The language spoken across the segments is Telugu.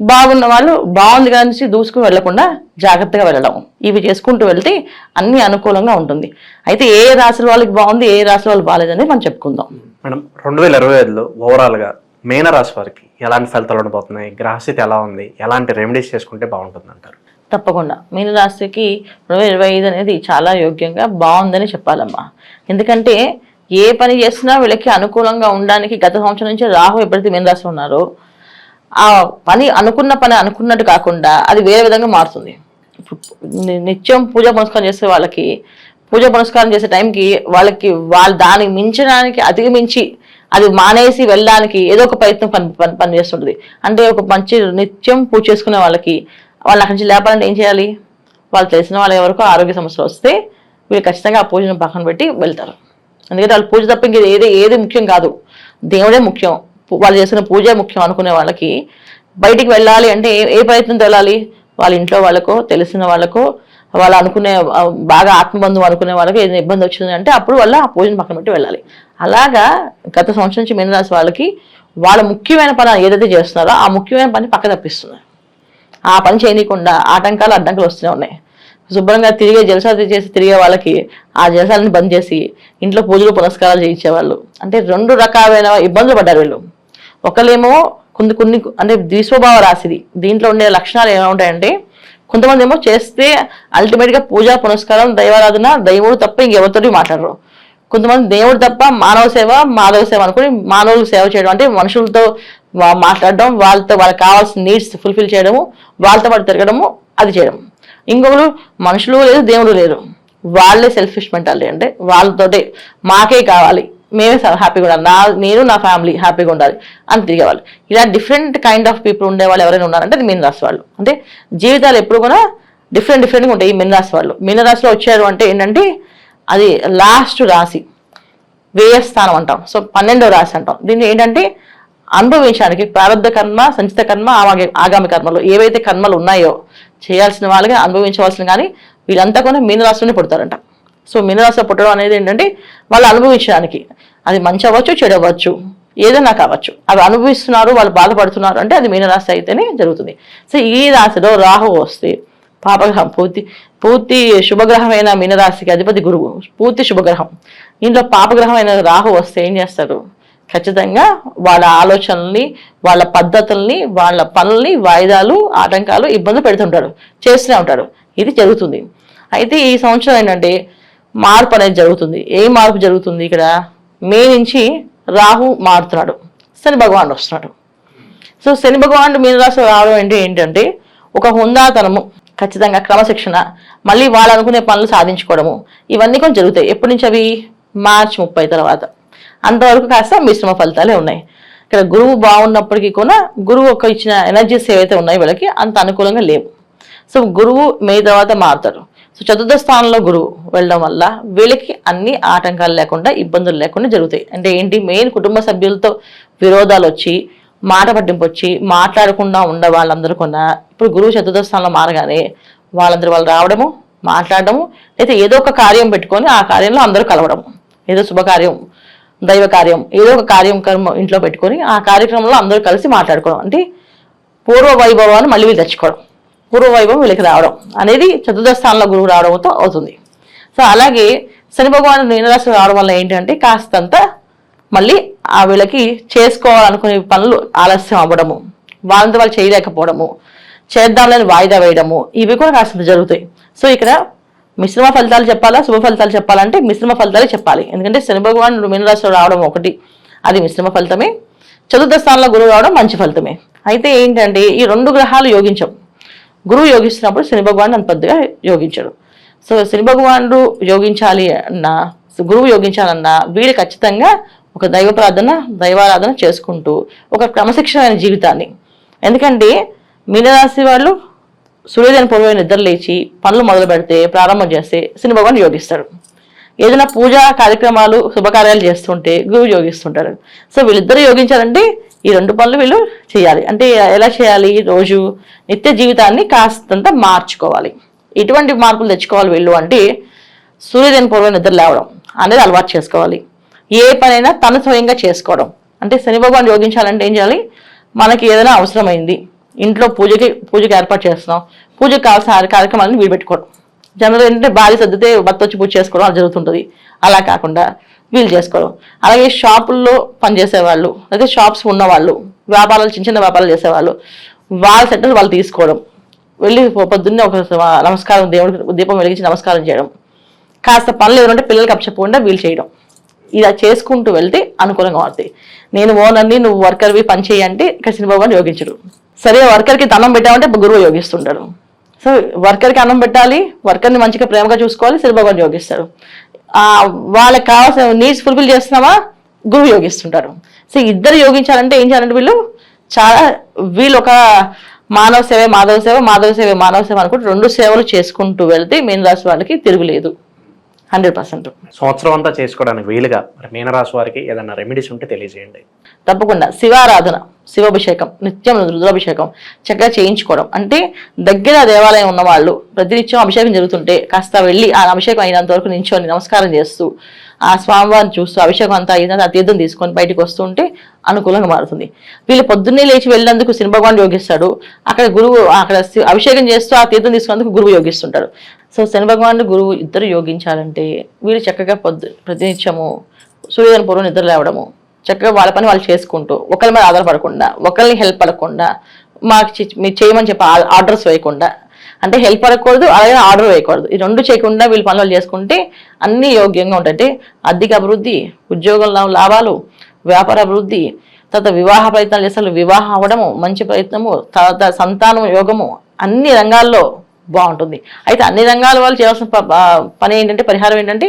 బాగున్న వాళ్ళు బాగుంది కానీ దూసుకుని వెళ్ళకుండా జాగ్రత్తగా వెళ్ళడం. ఇవి చేసుకుంటూ వెళ్తే అన్ని అనుకూలంగా ఉంటుంది. అయితే ఏ రాశుల వాళ్ళకి బాగుంది ఏ రాశుల వాళ్ళు బాగాలేదని మనం చెప్పుకుందాం. మేడం రెండు వేల ఇరవై ఐదులో ఓవరాల్గా మీన రాశి వారికి ఎలాంటి ఫలితాలు ఉండబోతున్నాయి గ్రహస్థితి ఎలా ఉంది ఎలాంటి రెమెడీస్ చేసుకుంటే బాగుంటుంది అంటారు తప్పకుండా. మీన రాశికి రెండు వేల ఇరవై ఐదు అనేది చాలా యోగ్యంగా బాగుందని చెప్పాలమ్మా. ఎందుకంటే ఏ పని చేసినా వీళ్ళకి అనుకూలంగా ఉండడానికి గత సంవత్సరం నుంచి రాహు ఎప్పుడైతే మీన రాశి ఉన్నారో. ఆ పని అనుకున్న పని అనుకున్నట్టు కాకుండా అది వేరే విధంగా మారుతుంది. నిత్యం పూజ పునస్కారం చేసే వాళ్ళకి పూజ పునస్కారం చేసే టైంకి వాళ్ళకి వాళ్ళు దానికి మించడానికి అధిగమించి అది మానేసి వెళ్ళడానికి ఏదో ఒక ప్రయత్నం పని పని పని చేస్తుంటుంది. అంటే ఒక మంచి నిత్యం పూజ చేసుకునే వాళ్ళకి వాళ్ళు అక్కడి నుంచి లేపాలంటే ఏం చేయాలి? వాళ్ళు తెలిసిన వాళ్ళ ఎవరికో ఆరోగ్య సమస్యలు వస్తే వీళ్ళు ఖచ్చితంగా ఆ పూజను పక్కన పెట్టి వెళ్తారు. ఎందుకంటే వాళ్ళు పూజ తప్ప ఇంకేది ఏది ఏది ముఖ్యం కాదు. దేవుడే ముఖ్యం. వాళ్ళు చేసిన పూజే ముఖ్యం అనుకునే వాళ్ళకి. బయటికి వెళ్ళాలి అంటే ఏ ప్రయత్నం ప్రయత్నంతో వెళ్ళాలి వాళ్ళ ఇంట్లో వాళ్ళకో తెలిసిన వాళ్ళకో వాళ్ళు అనుకునే బాగా ఆత్మబంధువు అనుకునే వాళ్ళకి ఏదైనా ఇబ్బంది వచ్చింది అంటే అప్పుడు వాళ్ళ ఆ పూజను పక్కన పెట్టి వెళ్ళాలి. అలాగా గత సంవత్సరం నుంచి మీనరాశి వాళ్ళకి వాళ్ళ ముఖ్యమైన పని ఏదైతే చేస్తున్నారో ఆ ముఖ్యమైన పని పక్క తప్పిస్తున్నారు ఆ పని చేయనీయకుండా ఆటంకాలు అడ్డంకులు వస్తూనే ఉన్నాయి. శుభ్రంగా తిరిగే జలసాలు చేసి తిరిగే వాళ్ళకి ఆ జలసాలను బంద్ చేసి ఇంట్లో పూజలు పురస్కారాలు చేయించేవాళ్ళు. అంటే రెండు రకాలైన ఇబ్బందులు పడ్డారు వీళ్ళు. ఒకళ్ళేమో కొన్ని కొన్ని అంటే ద్విస్వభావ రాశిది. దీంట్లో ఉండే లక్షణాలు ఏమైనా ఉంటాయంటే కొంతమంది ఏమో చేస్తే అల్టిమేట్గా పూజా పునస్కారం దైవారాధన దైవుడు తప్ప ఇంకెవరితోటి మాట్లాడరు. కొంతమంది దేవుడు తప్ప మానవ సేవ మాధవ సేవ అనుకుని మానవులకు సేవ చేయడం అంటే మనుషులతో మాట్లాడడం వాళ్ళతో వాళ్ళకి కావాల్సిన నీడ్స్ ఫుల్ఫిల్ చేయడము వాళ్ళతో పాటు తిరగడము అది చేయడం. ఇంకొకరు మనుషులు లేదు దేవుడు లేరు. వాళ్ళే సెల్ఫిష్ మెంటాలిటీ అంటే వాళ్ళతోటే మాకే కావాలి. మేమే హ్యాపీగా ఉండాలి. నా నేను నా ఫ్యామిలీ హ్యాపీగా ఉండాలి అని తిరిగేవాళ్ళు. ఇలా డిఫరెంట్ కైండ్ ఆఫ్ పీపుల్ ఉండే వాళ్ళు ఎవరైనా ఉన్నారంటే అది మీన వాళ్ళు. అంటే జీవితాలు ఎప్పుడు కూడా డిఫరెంట్ డిఫరెంట్గా ఉంటాయి ఈ మీన వాళ్ళు. మీన వచ్చారు అంటే ఏంటంటే అది లాస్ట్ రాశి వ్యయ స్థానం అంటాం. సో పన్నెండవ రాశి అంటాం. దీన్ని ఏంటంటే అనుభవించడానికి ప్రారంభ కర్మ సంచిత కర్మ ఆగామి ఆగామి కర్మలు ఏవైతే కర్మలు ఉన్నాయో చేయాల్సిన వాళ్ళకి అనుభవించవలసిన కానీ వీళ్ళంతా కూడా మీనరాశిలోనే పుడతారంట. సో మీనరాశిలో పుట్టడం అనేది ఏంటంటే వాళ్ళు అనుభవించడానికి. అది మంచి అవ్వచ్చు చెడు అవ్వచ్చు ఏదైనా కావచ్చు. అవి అనుభవిస్తున్నారు వాళ్ళు బాధపడుతున్నారు అంటే అది మీనరాశి అయితేనే జరుగుతుంది. సో ఈ రాశిలో రాహు వస్తే పాపగ్రహం పూర్తి పూర్తి శుభగ్రహమైన మీనరాశికి అధిపతి గురువు పూర్తి శుభగ్రహం. ఇంట్లో పాపగ్రహమైన రాహు వస్తే ఏం చేస్తారు? ఖచ్చితంగా వాళ్ళ ఆలోచనల్ని వాళ్ళ పద్ధతుల్ని వాళ్ళ పనుల్ని వాయిదాలు ఆటంకాలు ఇబ్బందులు పెడుతుంటారు చేస్తూనే ఉంటాడు ఇది జరుగుతుంది. అయితే ఈ సంవత్సరం ఏంటంటే మార్పు అనేది జరుగుతుంది. ఏ మార్పు జరుగుతుంది ఇక్కడ? మే నుంచి రాహు మారుతున్నాడు. శని భగవానుడు వస్తున్నాడు. సో శని భగవానుడు మీనరాశి రావడం అంటే ఏంటంటే ఒక హుందాతనము ఖచ్చితంగా క్రమశిక్షణ మళ్ళీ వాళ్ళు అనుకునే పనులు సాధించుకోవడము ఇవన్నీ కొంచెం జరుగుతాయి. ఎప్పటి నుంచి అవి? మార్చి ముప్పై తర్వాత. అంతవరకు కాస్త మిశ్రమ ఫలితాలే ఉన్నాయి. ఇక్కడ గురువు బాగున్నప్పటికీ కూడా గురువు ఒక ఇచ్చిన ఎనర్జీస్ ఏవైతే ఉన్నాయో వీళ్ళకి అంత అనుకూలంగా లేవు. సో గురువు మే తర్వాత మారుతాడు. సో చతుర్థ స్థానంలో గురువు వెళ్ళడం వల్ల వీళ్ళకి అన్ని ఆటంకాలు లేకుండా ఇబ్బందులు లేకుండా జరుగుతాయి. అంటే ఏంటి? మెయిన్ కుటుంబ సభ్యులతో విరోధాలు వచ్చి మాట పట్టింపు వచ్చి మాట్లాడకుండా ఉండే వాళ్ళందరూ కూడా ఇప్పుడు గురువు చతుర్థ స్థానంలో మారగానే వాళ్ళందరూ వాళ్ళు రావడము మాట్లాడడము లేదా ఏదో ఒక కార్యం పెట్టుకొని ఆ కార్యంలో అందరూ కలవడము ఏదో శుభకార్యం దైవ కార్యం ఏదో ఒక కార్యం కర్మ ఇంట్లో పెట్టుకొని ఆ కార్యక్రమంలో అందరూ కలిసి మాట్లాడుకోవడం. అంటే పూర్వ వైభవాన్ని మళ్ళీ తెచ్చుకోవడం. పూర్వవైభవం వీళ్ళకి రావడం అనేది చతుర్థ స్థానంలో గురువు రావడంతో అవుతుంది. సో అలాగే శని భగవాను మీనరాశి రావడం వల్ల ఏంటంటే కాస్తంత మళ్ళీ ఆ వీళ్ళకి చేసుకోవాలనుకునే పనులు ఆలస్యం అవ్వడము వాళ్ళంతా వాళ్ళు చేయలేకపోవడము చేద్దాంలని వాయిదా వేయడము ఇవి కూడా కాస్త జరుగుతాయి. సో ఇక్కడ మిశ్రమ ఫలితాలు చెప్పాలా శుభ ఫలితాలు చెప్పాలంటే మిశ్రమ ఫలితాలే చెప్పాలి. ఎందుకంటే శని భగవానుడు మీనరాశిలో రావడం ఒకటి అది మిశ్రమ ఫలితమే. చతుర్థ స్థానంలో గురువు రావడం మంచి ఫలితమే. అయితే ఏంటంటే ఈ రెండు గ్రహాలు యోగించవు గురువు యోగిస్తున్నప్పుడు శని భగవాన్ అని పెద్దగా యోగించడు. సో శని భగవానుడు యోగించాలి అన్నా గురువు యోగించాలన్నా వీడు ఖచ్చితంగా ఒక దైవ ప్రార్థన దైవారాధన చేసుకుంటూ ఒక క్రమశిక్షణమైన జీవితాన్ని. ఎందుకంటే మీనరాశి వాళ్ళు సూర్యోదయం పూర్వమైన నిద్ర లేచి పనులు మొదలు పెడితే ప్రారంభం చేస్తే శని భగవాన్ యోగిస్తాడు. ఏదైనా పూజా కార్యక్రమాలు శుభకార్యాలు చేస్తుంటే గురువు యోగిస్తుంటారు సో వీళ్ళిద్దరూ యోగించాలంటే ఈ రెండు పనులు వీళ్ళు చేయాలి. అంటే ఎలా చేయాలి? రోజు నిత్య జీవితాన్ని కాస్తంత మార్చుకోవాలి. ఎటువంటి మార్పులు తెచ్చుకోవాలి వీళ్ళు అంటే సూర్యోదయం పూర్వం నిద్ర లేవడం అనేది అలవాటు చేసుకోవాలి. ఏ పనైనా తను స్వయంగా చేసుకోవడం. అంటే శని భగవాన్ యోగించాలంటే ఏం చేయాలి? మనకి ఏదైనా అవసరమైంది. ఇంట్లో పూజకి పూజకి ఏర్పాటు చేస్తున్నాం. పూజకి కావాల్సిన కార్యక్రమాలను వీడిపెట్టుకోవడం జనరల్ ఏంటంటే భార్య సర్దితే భర్త వచ్చి పూజ చేసుకోవడం అలా జరుగుతుంటుంది. అలా కాకుండా వీళ్ళు చేసుకోవడం. అలాగే షాపుల్లో పనిచేసేవాళ్ళు అయితే షాప్స్ ఉన్నవాళ్ళు వ్యాపారాలు చిన్న చిన్న వ్యాపారాలు చేసేవాళ్ళు వాళ్ళ సెంటర్ వాళ్ళు తీసుకోవడం. వెళ్ళి పొద్దున్నే ఒక నమస్కారం దేవుడికి దీపం వెలిగించి నమస్కారం చేయడం. కాస్త పనులు ఎవరంటే పిల్లలకి అప్పచెప్పకుండా వీళ్ళు చేయడం. ఇలా చేసుకుంటూ వెళ్తే అనుకూలంగా మారుతాయి. నేను ఓనర్ని నువ్వు వర్కర్వి పని చేయంటే ఇక్కడ శనిబాబు యోగించడు సరే వర్కర్కి అన్నం పెట్టామంటే గురువు యోగిస్తుంటాడు. సో వర్కర్కి అన్నం పెట్టాలి వర్కర్ని మంచిగా ప్రేమగా చూసుకోవాలి శనిబాబు యోగిస్తాడు వాళ్ళకి కావాల్సిన నీడ్స్ ఫుల్ఫిల్ చేస్తున్నావా? గురువు యోగిస్తుంటారు. సో ఇద్దరు యోగించాలంటే ఏం చేయాలంటే వీళ్ళు చాలా వీళ్ళు ఒక మానవ సేవ మాధవ సేవ మాధవ సేవ మానవ సేవ అనుకుంటూ రెండు సేవలు చేసుకుంటూ వెళ్తే మీన రాశి వాళ్ళకి తిరుగులేదు. Hundred percent. సంవత్సరం అంతా చేసుకోవడానికి వీలుగా మీనరాశి వారికి ఏదైనా రెమెడీస్ ఉంటే తెలియజేయండి. తప్పకుండా. శివారాధన. శివాభిషేకం నిత్యం రుద్రాభిషేకం చక్కగా చేయించుకోవడం. అంటే దగ్గర దేవాలయం ఉన్న వాళ్ళు ప్రతినిత్యం అభిషేకం జరుగుతుంటే కాస్త వెళ్ళి ఆ అభిషేకం అయినంత వరకు నించొని నమస్కారం చేస్తూ ఆ స్వామివారిని చూస్తూ అభిషేకం అంతా అయిన ఆ తీర్థం తీసుకొని బయటకు వస్తుంటే అనుకూలంగా మారుతుంది. వీళ్ళు పొద్దున్నే లేచి వెళ్ళినందుకు శని భగవాన్ యోగిస్తాడు. అక్కడ గురువు అక్కడ అభిషేకం చేస్తూ ఆ తీర్థం తీసుకున్నందుకు గురువు యోగిస్తుంటాడు. సో శని భగవాన్ గురువు ఇద్దరు యోగించాలంటే వీళ్ళు చక్కగా పొద్దు ప్రతినిత్యము సూర్యోదయం పూర్వం నిద్ర లేవడము చక్కగా వాళ్ళ పని వాళ్ళు చేసుకుంటూ ఒకరి మీద ఆధారపడకుండా ఒకరిని హెల్ప్ అడగకుండా మాకు మీరు చేయమని చెప్పి ఆర్డర్స్ వేయకుండా. అంటే హెల్ప్ అడగకూడదు అలాగే ఆర్డర్ వేయకూడదు. ఈ రెండు చేయకుండా వీళ్ళు పనులు చేసుకుంటే అన్ని యోగ్యంగా ఉంటాయి ఆర్థిక అభివృద్ధి ఉద్యోగంలో లాభాలు వ్యాపార అభివృద్ధి తర్వాత వివాహ ప్రయత్నాలు చేస్తారు వివాహం అవ్వడము మంచి ప్రయత్నము తర్వాత సంతానం యోగము అన్ని రంగాల్లో బాగుంటుంది. అయితే అన్ని రంగాల వాళ్ళు చేయాల్సిన పని ఏంటంటే పరిహారం ఏంటంటే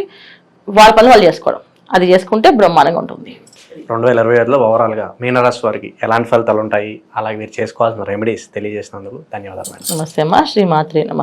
వాళ్ళ పనులు వాళ్ళు చేసుకోవడం. అది చేసుకుంటే బ్రహ్మాండంగా ఉంటుంది. రెండు వేల ఇరవై ఐదులో ఓవరాల్గా మీనరాశి వారికి ఎలాంటి ఫలితాలు ఉంటాయి అలాగే మీరు చేసుకోవాల్సిన రెమెడీస్ తెలియజేసినందుకు ధన్యవాదాలు మేడం. నమస్తే అమ్మా. శ్రీమాత్రి నమ.